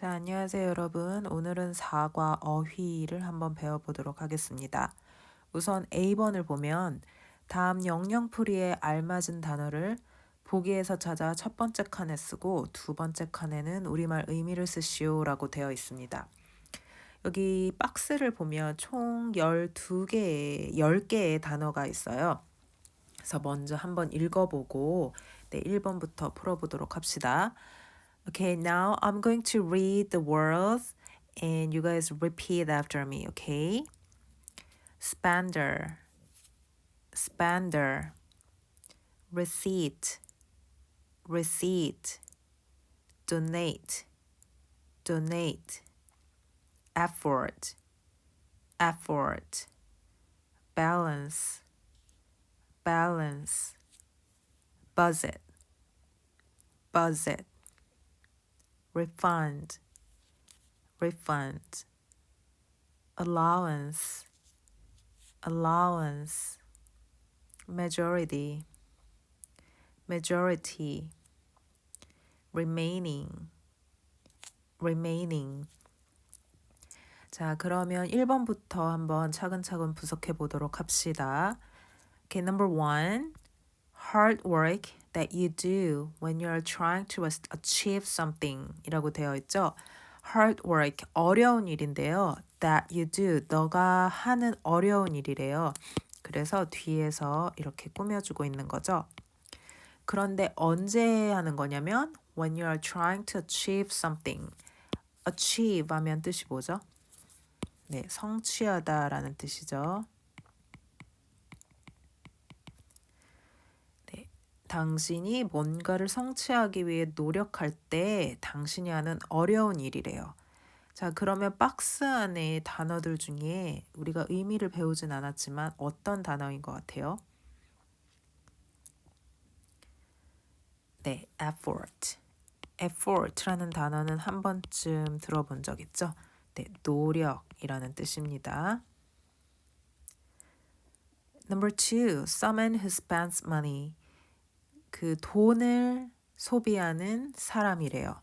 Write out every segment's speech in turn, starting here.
자, 안녕하세요, 여러분. 오늘은 사과 어휘를 한번 배워보도록 하겠습니다. 우선 A번을 보면 다음 영영풀이에 알맞은 단어를 보기에서 찾아 첫 번째 칸에 쓰고 두 번째 칸에는 우리말 의미를 쓰시오라고 되어 있습니다. 여기 박스를 보면 총 12개의, 10개의 단어가 있어요. 그래서 먼저 한번 읽어보고 네, 1번부터 풀어보도록 합시다. Okay, now I'm going to read the words and you guys repeat after me, okay? Spender, spender, receipt, receipt, donate, donate, effort, effort, balance, balance, budget, budget refund, refund, allowance, allowance, majority, majority, remaining, remaining. 자, 그러면 1번부터 한번 차근차근 분석해 보도록 합시다. Okay, number one, hard work that you do when you're trying to achieve something 이라고 되어 있죠. hard work, 어려운 일인데요. that you do, 너가 하는 어려운 일이래요. 그래서 뒤에서 이렇게 꾸며주고 있는 거죠. 그런데 언제 하는 거냐면 when you are trying to achieve something. achieve 하면 뜻이 뭐죠? 네, 성취하다라는 뜻이죠. 당신이 뭔가를 성취하기 위해 노력할 때 당신이 하는 어려운 일이래요. 자, 그러면 박스 안에 단어들 중에 우리가 의미를 배우진 않았지만 어떤 단어인 것 같아요? 네, effort. effort라는 단어는 한 번쯤 들어본 적 있죠? 네, 노력이라는 뜻입니다. Number two, someone who spends money. 그 돈을 소비하는 사람이래요.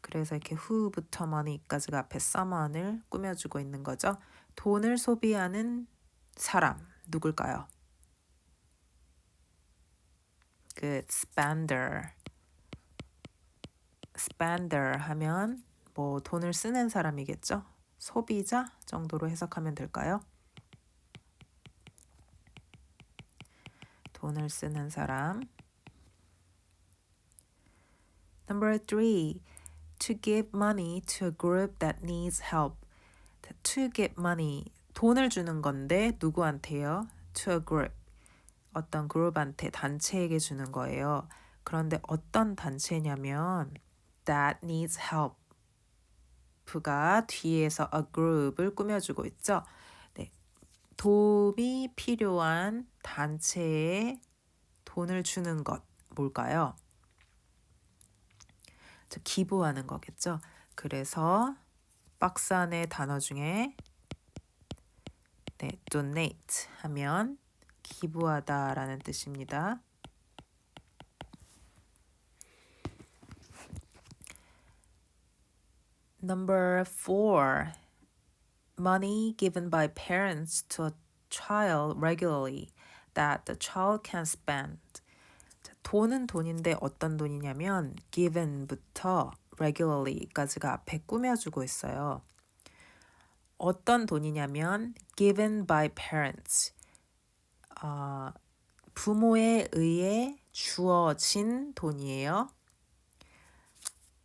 그래서 이렇게 who부터 money까지가 앞에 someone을 꾸며주고 있는 거죠. 돈을 소비하는 사람 누굴까요? 그 spender. spender 하면 뭐 돈을 쓰는 사람이겠죠. 소비자 정도로 해석하면 될까요? 돈을 쓰는 사람. Number three, to give money to a group that needs help. To give money, 돈을 주는 건데 누구한테요? To a group. 어떤 그룹한테 단체에게 주는 거예요. 그런데 어떤 단체냐면 that needs help. 가 뒤에서 a group을 꾸며주고 있죠. 네. 도움이 필요한 단체에 돈을 주는 것 뭘까요? 기부하는 거겠죠. 그래서 박스 안의 단어 중에 네, donate 하면 기부하다라는 뜻입니다. Number four, money given by parents to a child regularly that the child can spend. 돈은 돈인데 어떤 돈이냐면 given부터 regularly까지가 앞에 꾸며주고 있어요. 어떤 돈이냐면 given by parents. 어, 부모에 의해 주어진 돈이에요.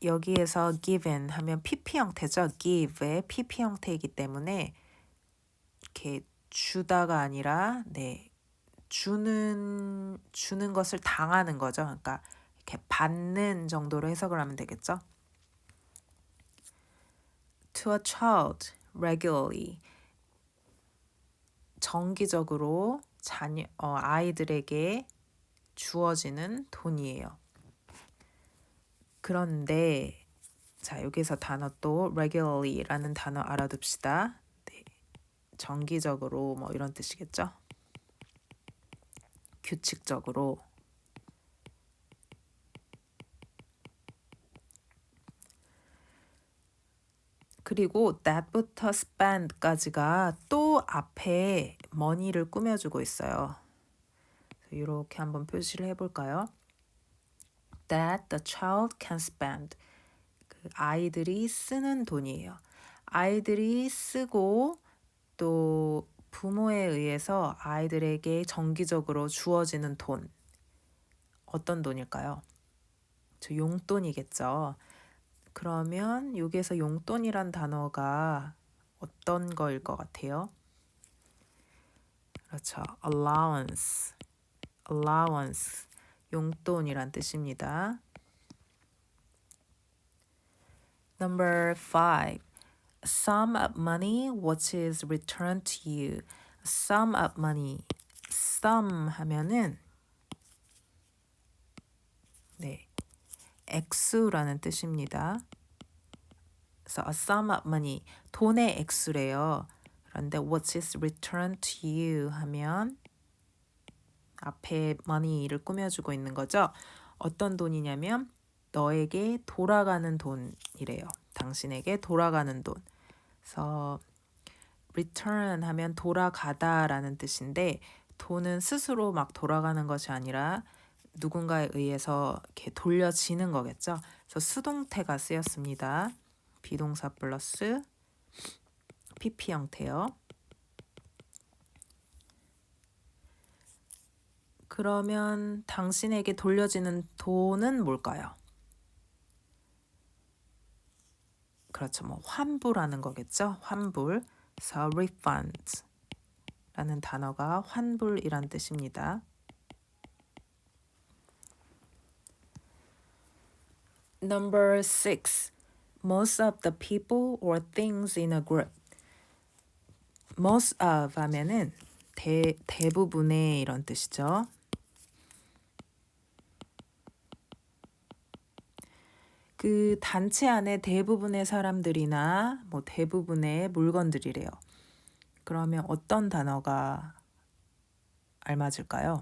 여기에서 given 하면 pp 형태죠. give의 pp 형태이기 때문에 이렇게 주다가 아니라 네 주는 주는 것을 당하는 거죠. 그러니까 이렇게 받는 정도로 해석을 하면 되겠죠. To a child regularly 정기적으로 자녀 어, 아이들에게 주어지는 돈이에요. 그런데 자 여기서 단어 또 regularly라는 단어 알아둡시다. 네, 정기적으로 뭐 이런 뜻이겠죠. 규칙적으로 그리고 that부터 spend까지가 또 앞에 money를 꾸며주고 있어요. 이렇게 한번 표시를 해볼까요? That the child can spend. 그 아이들이 쓰는 돈이에요. 아이들이 쓰고 또 부모에 의해서 아이들에게 정기적으로 주어지는 돈. 어떤 돈일까요? 저 용돈이겠죠. 그러면 여기에서 용돈이란 단어가 어떤 거일 것 같아요? 그렇죠. allowance. allowance. 용돈이란 뜻입니다. Number five. Sum of money which is returned to you. Sum of money. sum 하면은 네. 액수라는 뜻입니다. 그래서 a sum of money 돈의 액수래요. 그런데 what is returned to you 하면 앞에 money를 꾸며주고 있는 거죠. 어떤 돈이냐면 너에게 돌아가는 돈이래요. 당신에게 돌아가는 돈. 그래서 return 하면 돌아가다라는 뜻인데 돈은 스스로 막 돌아가는 것이 아니라 누군가에 의해서 이렇게 돌려지는 거겠죠. 그래서 수동태가 쓰였습니다. 비동사 플러스 PP 형태요. 그러면 당신에게 돌려지는 돈은 뭘까요? 그렇죠. 뭐 환불하는 거겠죠. 환불. 그래서 refund 라는 단어가 환불이란 뜻입니다. Number six. Most of the people or things in a group. Most of 하면은 대, 대부분의 이런 뜻이죠. 그 단체 안에 대부분의 사람들이나 뭐 대부분의 물건들이래요. 그러면 어떤 단어가 알맞을까요?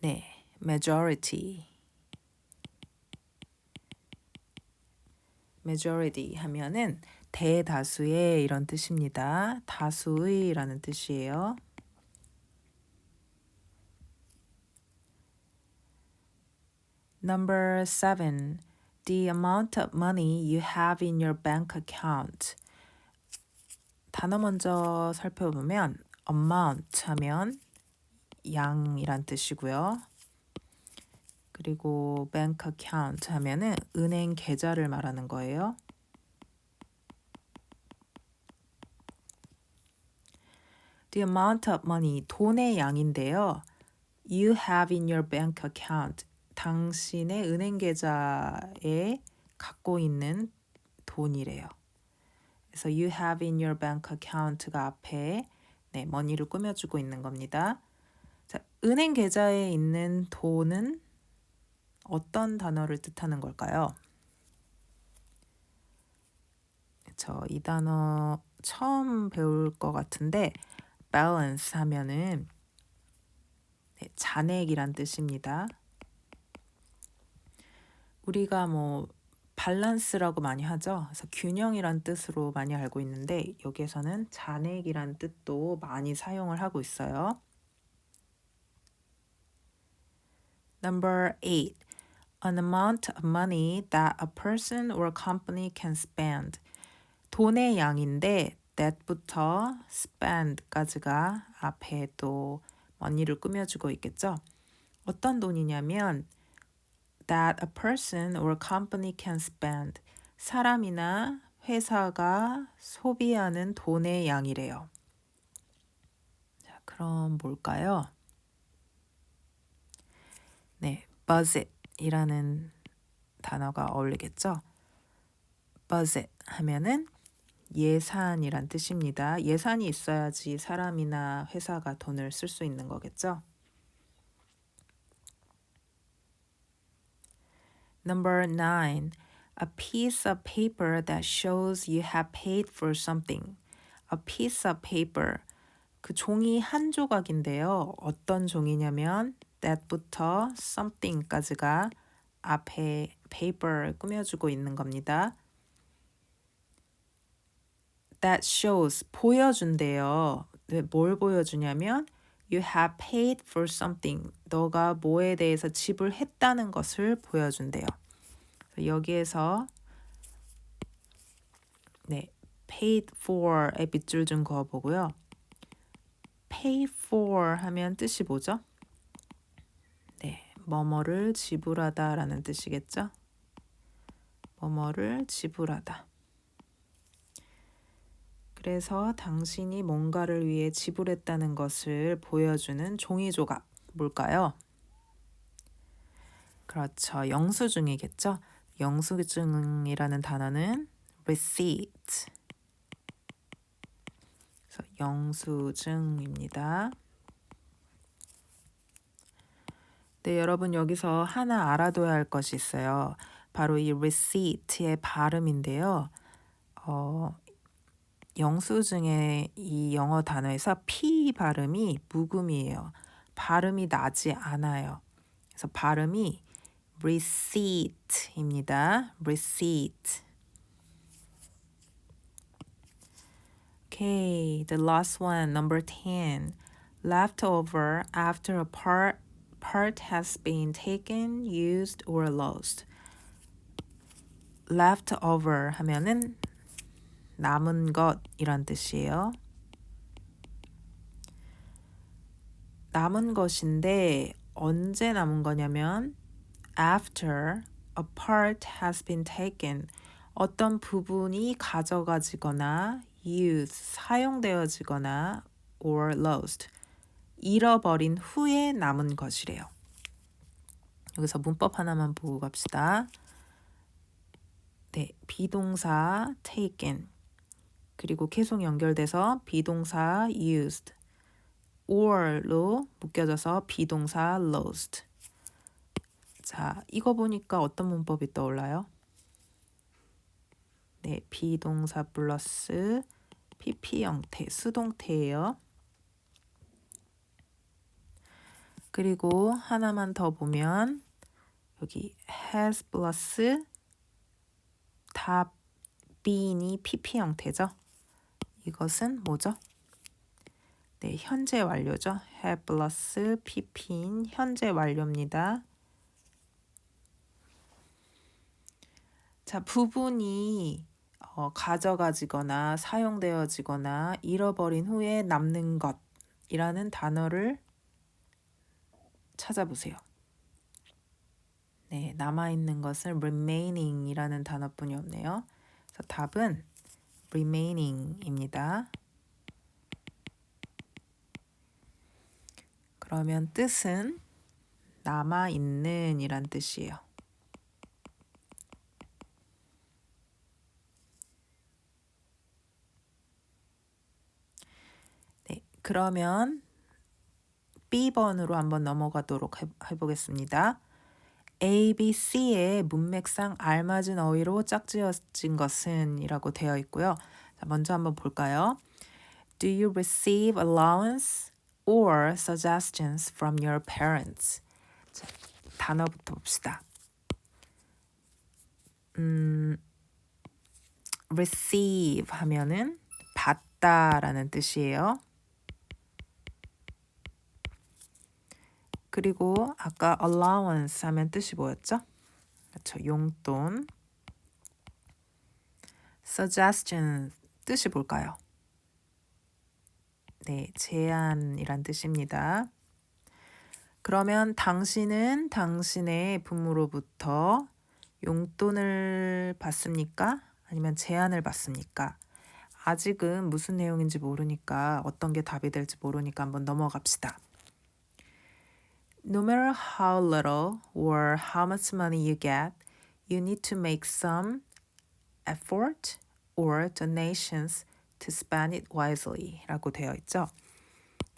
네, majority. majority 하면은 대다수의 이런 뜻입니다. 다수의라는 뜻이에요. Number seven, the amount of money you have in your bank account. 단어 먼저 살펴보면 amount 하면 양이란 뜻이고요. 그리고 bank account 하면은 은행 계좌를 말하는 거예요. The amount of money 돈의 양인데요. You have in your bank account 당신의 은행 계좌에 갖고 있는 돈이래요. 그래서 you have in your bank account가 앞에 네, 머니를 꾸며주고 있는 겁니다. 자, 은행 계좌에 있는 돈은 어떤 단어를 뜻하는 걸까요? 저이 단어 처음 배울 것 같은데 balance 하면은 네, 잔액이란 뜻입니다. 우리가 뭐 밸런스라고 많이 하죠. 그래서 균형이란 뜻으로 많이 알고 있는데 여기에서는 잔액이란 뜻도 많이 사용을 하고 있어요. Number 8. An amount of money that a person or company can spend. 돈의 양인데 that부터 spend까지가 앞에 또 money를 꾸며주고 있겠죠. 어떤 돈이냐면 that a person or company can spend. 사람이나 회사가 소비하는 돈의 양이래요. 자, 그럼 뭘까요? 네, budget이라는 단어가 어울리겠죠? budget 하면은 예산이란 뜻입니다. 예산이 있어야지 사람이나 회사가 돈을 쓸 수 있는 거겠죠? Number nine, a piece of paper that shows you have paid for something. A piece of paper. 그 종이 한 조각인데요. 어떤 종이냐면 that부터 something까지가 앞에 paper를 꾸며주고 있는 겁니다. That shows 보여준대요. 뭘 보여주냐면 you have paid for something. 너가 뭐에 대해서 지불했다는 것을 보여준대요. 여기에서 네, paid for에 밑줄 좀 그어보고요. pay for 하면 뜻이 뭐죠? 네, 뭐뭐를 지불하다라는 뜻이겠죠? 뭐뭐를 지불하다. 그래서 당신이 뭔가를 위해 지불했다는 것을 보여주는 종이 조각 뭘까요? 그렇죠. 영수증이겠죠. 영수증이라는 단어는 receipt. 영수증입니다. 네, 여러분 여기서 하나 알아둬야 할 것이 있어요. 바로 이 receipt의 발음인데요. 어, 영수증의 이 영어 단어에서 p 발음이 묵음이에요. 발음이 나지 않아요. 그래서 발음이 receipt입니다. receipt. Okay, the last one, number 10. Leftover after a part part has been taken, used or lost. leftover 하면은 남은 것 이란 뜻이에요. 남은 것인데 언제 남은 거냐면 after a part has been taken 어떤 부분이 가져가지거나 used 사용되어지거나 or lost 잃어버린 후에 남은 것이래요. 여기서 문법 하나만 보고 갑시다. 네, 비동사 taken 그리고 계속 연결돼서 비동사 used or로 묶여져서 비동사 lost. 자, 이거 보니까 어떤 문법이 떠올라요? 네, 비동사 플러스 PP 형태, 수동태예요. 그리고 하나만 더 보면 여기 has 플러스 다 being이 PP 형태죠. 이것은 뭐죠? 네, 현재 완료죠. have 플러스 pp인 현재 완료입니다. 자, 부분이 어, 가져가지거나 사용되어지거나 잃어버린 후에 남는 것이라는 단어를 찾아보세요. 네, 남아있는 것은 remaining이라는 단어뿐이 없네요. 그래서 답은 remaining입니다. 그러면 뜻은 남아 있는 이란 뜻이에요. 네, 그러면 B번으로 한번 넘어가도록 해, 해보겠습니다. A, B, C의 문맥상 알맞은 어휘로 짝지어진 것은 이라고 되어 있고요. 자, 먼저 한번 볼까요? Do you receive allowance or suggestions from your parents? 자, 단어부터 봅시다. 음, receive 하면은 받다라는 뜻이에요. 그리고 아까 allowance 하면 뜻이 뭐였죠? 그렇죠. 용돈. suggestion 뜻이 뭘까요? 네, 제안이란 뜻입니다. 그러면 당신은 당신의 부모로부터 용돈을 받습니까? 아니면 제안을 받습니까? 아직은 무슨 내용인지 모르니까 어떤 게 답이 될지 모르니까 한번 넘어갑시다. No matter how little or how much money you get, you need to make some effort or donations to spend it wisely 라고 되어 있죠.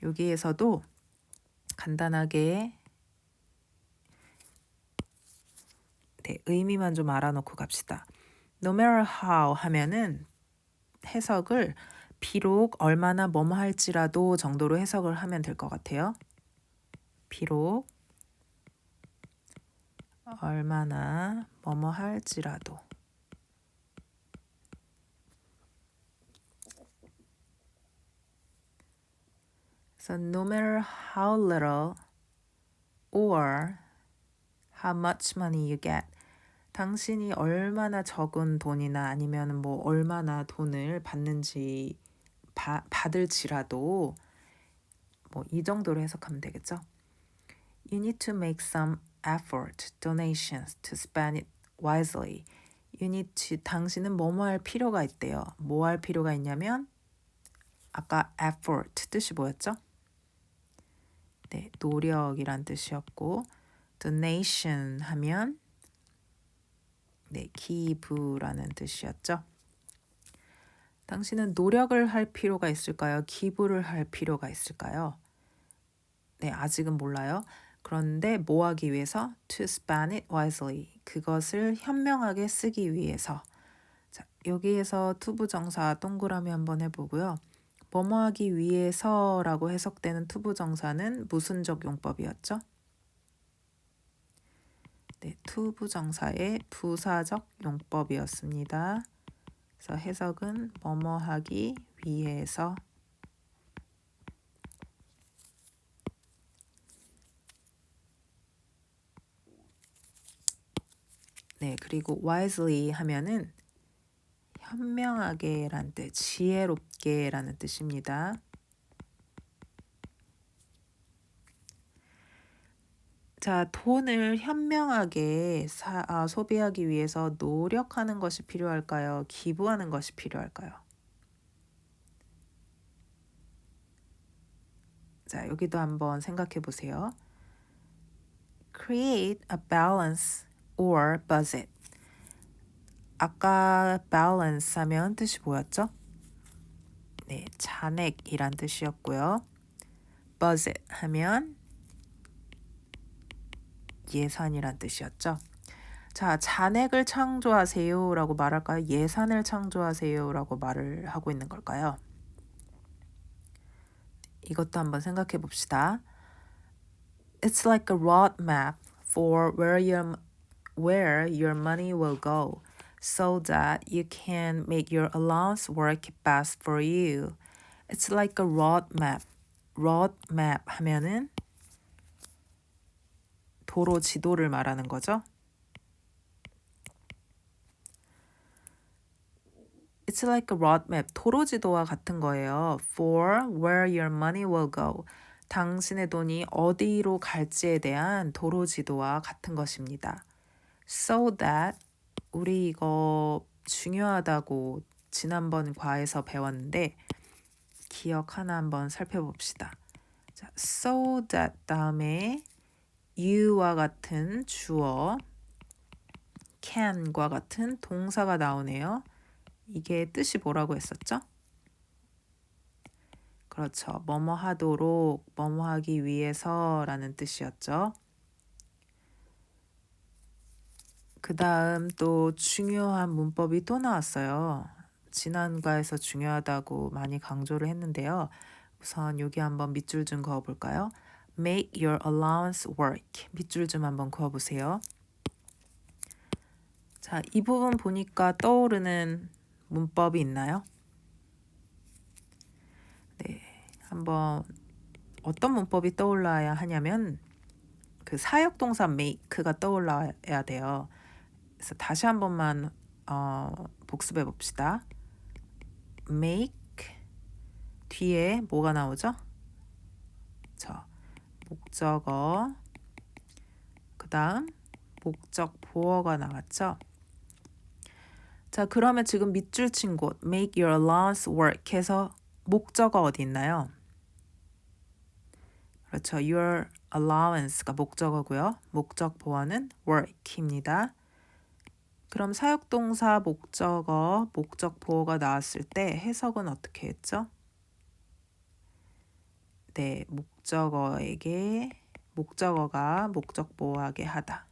여기에서도 간단하게 네, 의미만 좀 알아놓고 갑시다. No matter how 하면은 해석을 비록 얼마나 뭐뭐 할지라도 정도로 해석을 하면 될 것 같아요. 비록 얼마나 뭐뭐 할지라도 So no matter how little or how much money you get, 당신이 얼마나 적은 돈이나 아니면 뭐 얼마나 돈을 받는지 받을지라도 뭐 이 정도로 해석하면 되겠죠? You need to make some effort, donations to spend it wisely. You need to 당신은 뭐뭐 할 필요가 있대요. 뭐 할 필요가 있냐면 아까 effort 뜻이 뭐였죠? 네, 노력이란 뜻이었고 donation 하면 네, 기부라는 뜻이었죠. 당신은 노력을 할 필요가 있을까요? 기부를 할 필요가 있을까요? 네, 아직은 몰라요. 그런데 뭐 하기 위해서? To spend it wisely. 그것을 현명하게 쓰기 위해서. 자, 여기에서 투부정사 동그라미 한번 해보고요. 뭐뭐 하기 위해서라고 해석되는 투부정사는 무슨적 용법이었죠? 네, 투부정사의 부사적 용법이었습니다. 그래서 해석은 뭐뭐 하기 위해서 네, 그리고 wisely 하면은 현명하게란 뜻, 지혜롭게라는 뜻입니다. 자, 돈을 현명하게 사, 아, 소비하기 위해서 노력하는 것이 필요할까요? 기부하는 것이 필요할까요? 자, 여기도 한번 생각해 보세요. Create a balance or budget. 아까 balance 하면 뜻이 뭐였죠? 네, 잔액이란 뜻이었고요. budget 하면 예산이란 뜻이었죠. 자, 잔액을 창조하세요 라고 말할까요? 예산을 창조하세요 라고 말을 하고 있는 걸까요? 이것도 한번 생각해 봅시다. It's like a roadmap for where your where your money will go, so that you can make your allowance work best for you. It's like a roadmap. roadmap 하면은 도로 지도를 말하는 거죠. It's like a roadmap. 도로 지도와 같은 거예요. For where your money will go. 당신의 돈이 어디로 갈지에 대한 도로 지도와 같은 것입니다. So that 우리 이거 중요하다고 지난번 과에서 배웠는데 기억 하나 한번 살펴봅시다. 자, so that 다음에 you와 같은 주어 can과 같은 동사가 나오네요. 이게 뜻이 뭐라고 했었죠? 그렇죠. 뭐뭐 하도록, 뭐뭐 하기 위해서라는 뜻이었죠. 그 다음 또 중요한 문법이 또 나왔어요. 지난과에서 중요하다고 많이 강조를 했는데요. 우선 여기 한번 밑줄 좀 그어볼까요? Make your allowance work. 밑줄 좀 한번 그어보세요. 자, 이 부분 보니까 떠오르는 문법이 있나요? 네, 한번 어떤 문법이 떠올라야 하냐면 그 사역동사 make가 떠올라야 돼요. 그래서 다시 한 번만 어, 복습해 봅시다. make 뒤에 뭐가 나오죠? 저 목적어 그 다음 목적 보어가 나왔죠? 자 그러면 지금 밑줄 친 곳 make your allowance work 해서 목적어 어디 있나요? 그렇죠. your allowance가 목적어고요. 목적 보어는 work입니다. 그럼 사역동사 목적어, 목적 보어가 나왔을 때 해석은 어떻게 했죠? 네, 목적어에게 목적어가 목적 보호하게 하다.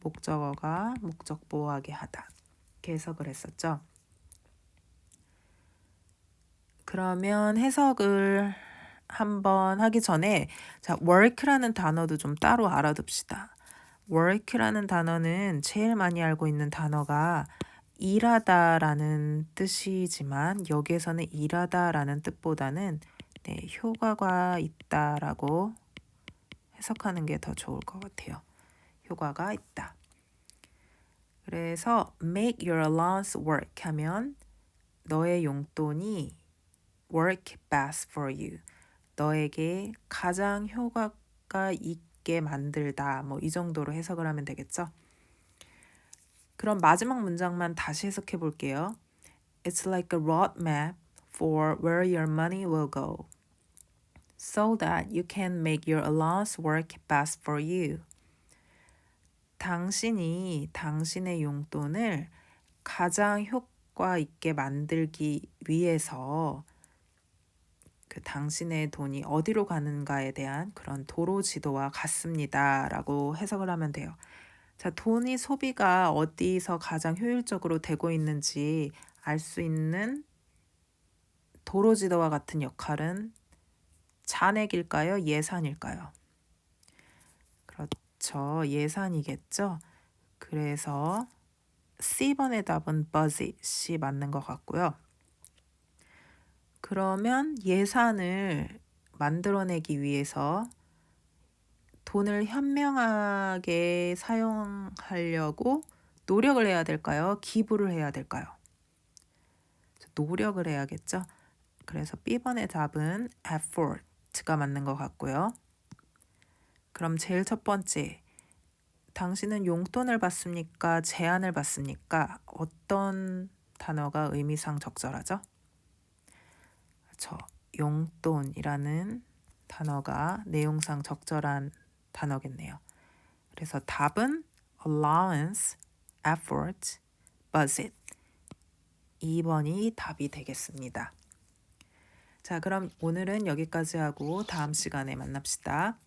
목적어가 목적 보호하게 하다. 해석을 했었죠. 그러면 해석을 한번 하기 전에 자, work라는 단어도 좀 따로 알아둡시다. Work라는 단어는 제일 많이 알고 있는 단어가 일하다라는 뜻이지만 여기에서는 일하다라는 뜻보다는 네, 효과가 있다라고 해석하는 게 더 좋을 것 같아요. 효과가 있다. 그래서 make your allowance work 하면 너의 용돈이 work best for you. 너에게 가장 효과가 있 게 만들다. 뭐 이 정도로 해석을 하면 되겠죠. 그럼 마지막 문장만 다시 해석해 볼게요. It's like a roadmap for where your money will go. So that you can make your allowance work best for you. 당신이 당신의 용돈을 가장 효과 있게 만들기 위해서 그 당신의 돈이 어디로 가는가에 대한 그런 도로 지도와 같습니다 라고 해석을 하면 돼요. 자, 돈이 소비가 어디서 가장 효율적으로 되고 있는지 알 수 있는 도로 지도와 같은 역할은 잔액일까요? 예산일까요? 그렇죠. 예산이겠죠. 그래서 C번의 답은 budget이 맞는 것 같고요. 그러면 예산을 만들어내기 위해서 돈을 현명하게 사용하려고 노력을 해야 될까요? 기부를 해야 될까요? 노력을 해야겠죠. 그래서 B번의 답은 effort가 맞는 것 같고요. 그럼 제일 첫 번째, 당신은 용돈을 받습니까? 제안을 받습니까? 어떤 단어가 의미상 적절하죠? 그렇죠. 용돈이라는 단어가 내용상 적절한 단어겠네요. 그래서 답은 allowance, effort, budget. 2번이 답이 되겠습니다. 자, 그럼 오늘은 여기까지 하고 다음 시간에 만납시다.